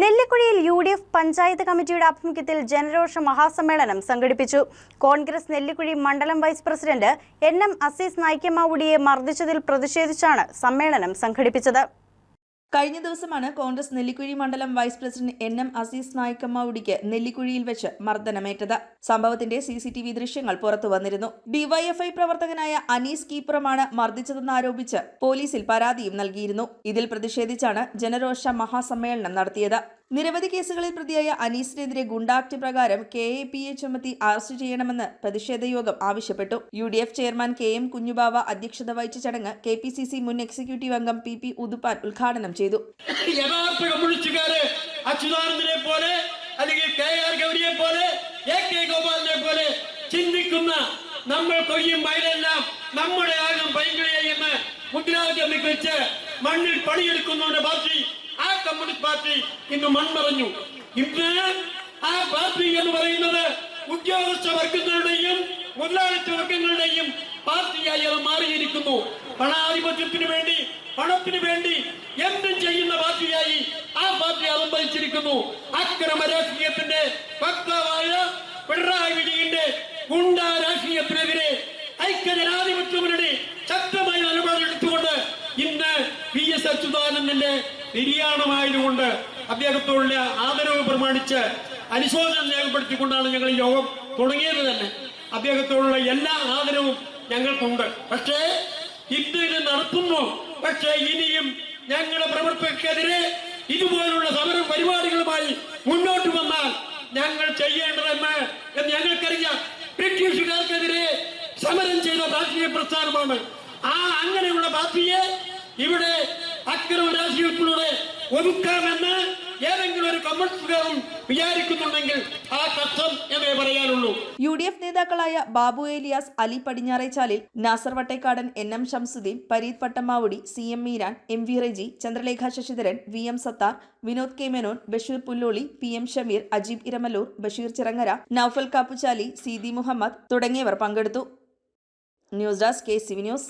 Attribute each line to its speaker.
Speaker 1: നെല്ലിക്കുഴിയിൽ U D F panchayat കമ്മിറ്റിയുടെ ആഭിമുഖ്യത്തിൽ ജനരോഷ മഹാസമ്മേളനം സംഘടിപ്പിച്ചു. കോൺഗ്രസ് നെല്ലിക്കുഴി മണ്ഡലം vice president N M Azeez നായിക്കമാവുടിയെ മർദ്ദിച്ചതിൽ പ്രതിഷേധിച്ചാണ് സമ്മേളനം സംഘടിപ്പിച്ചത്.
Speaker 2: കഴിഞ്ഞ ദിവസമാണ് കോൺഗ്രസ് നെല്ലിക്കുഴി മണ്ഡലം vice president N M Azeez നായിക്കമ്മാവുടിക്ക് നെല്ലിക്കുഴിയിൽ വെച്ച് മർദ്ദനമേറ്റത്. സംഭവത്തിന്റെ സി സി ടി വി ദൃശ്യങ്ങൾ പുറത്തു വന്നിരുന്നു. ഡിവൈഎഫ്ഐ പ്രവർത്തകനായ അനീസ് കീപ്പറുമാണ് മർദ്ദിച്ചതെന്നാരോപിച്ച് പോലീസിൽ പരാതിയും നൽകിയിരുന്നു. ഇതിൽ പ്രതിഷേധിച്ചാണ് ജനരോഷ മഹാസമ്മേളനം നടത്തിയത്. നിരവധി കേസുകളിൽ പ്രതിയായ അനീസിനെതിരെ ഗുണ്ടാക്ട് പ്രകാരം കെ എ പി എ ചുമത്തി അറസ്റ്റ് ചെയ്യണമെന്ന് പ്രതിഷേധ യോഗം ആവശ്യപ്പെട്ടു. U D F chairman K M Kunjubava അധ്യക്ഷത വഹിച്ച ചടങ്ങ് കെ പി സി സി മുൻ എക്സിക്യൂട്ടീവ് അംഗം പി പി ഉതുപ്പാൻ ഉദ്ഘാടനം ചെയ്തു.
Speaker 3: യഥാർത്ഥ കമ്മ്യൂണിസ്റ്റുകാര് അച്യുതാനന്ദനെ പോലെ അല്ലെങ്കിൽ കെ ഗൗരിയെ പോലെ എ കെ പോലെ ചിന്തിക്കുന്ന നമ്മൾ കൊയ്യും നമ്മുടെ ആകും പൈങ്കിളിയെ എന്ന് മുദ്രാവാക്യം വെച്ച് മണ്ണിൽ പണിയെടുക്കുന്നവരുടെ പാർട്ടി പാർട്ടി ഇന്ന് മൺമറഞ്ഞു. ഇന്ന് ആ പാർട്ടി എന്ന് പറയുന്നത് ഉദ്യോഗസ്ഥ വർഗങ്ങളുടെയും മുതലാളിത്ത വർഗങ്ങളുടെയും പാർട്ടിയായി അത് മാറിയിരിക്കുന്നു. പണാധിപത്യത്തിന് വേണ്ടി പണത്തിന് വേണ്ടി എന്തും ചെയ്യുന്ന പാർട്ടിയായി ആ പാർട്ടി അലംബരിച്ചിരിക്കുന്നു. അക്രമ രാഷ്ട്രീയത്തിന്റെ വക്താവായ പിണറായി വിജയന്റെ ഗുണ്ട രാഷ്ട്രീയത്തിനെതിരെ ഐക്യജനാധിപത്യങ്ങളുടെ ശക്തമായ നിലപാടെടുത്തുകൊണ്ട് ഇന്ന് പി എസ് അച്യുതാനന്ദന്റെ നിര്യാണമായതുകൊണ്ട് അദ്ദേഹത്തോടുള്ള ആദരവ് പ്രമാണിച്ച് അനുശോചനം രേഖപ്പെടുത്തിക്കൊണ്ടാണ് ഞങ്ങൾ യോഗം തുടങ്ങിയത് തന്നെ. അദ്ദേഹത്തോടുള്ള എല്ലാ ആദരവും ഞങ്ങൾക്കുണ്ട്. പക്ഷേ ഇത് നടത്തുന്നു. പക്ഷേ ഇനിയും ഞങ്ങളുടെ പ്രവർത്തകർക്കെതിരെ ഇതുപോലുള്ള സമര പരിപാടികളുമായി മുന്നോട്ട് വന്നാൽ ഞങ്ങൾ ചെയ്യേണ്ടതെന്ന് എന്ന് ഞങ്ങൾക്കറിയാം. ബ്രിട്ടീഷുകാർക്കെതിരെ സമരം ചെയ്ത രാഷ്ട്രീയ പ്രസ്ഥാനമാണ്. ആ അങ്ങനെയുള്ള പാർട്ടിയെ ഇവിടെ അക്രമ രാഷ്ട്രീയത്തിലൂടെ ഒതുക്കാമെന്ന് ഏതെങ്കിലും ഒരു കമ്മ്യൂണിസ്റ്റുകാരും വിചാരിക്കുന്നുണ്ടെങ്കിൽ ആ കഷ്ടം എന്നേ പറയാനുള്ളൂ.
Speaker 2: യു ഡി എഫ് നേതാക്കളായ Babu Elias Ali Padinjarechalil Nasar Vattekkadan N M Shamsuddin Pareeth Pattamavudi C M Meeran M V Reji Chandralekha Sasidharan V M Sathar Vinod K Menon Basheer Pulloli P M Shameer Ajeeb Iramalloor Basheer Chirangara Noufal Kappuchali Seethi Muhammad തുടങ്ങിയവർ പങ്കെടുത്തു. News desk K CV news.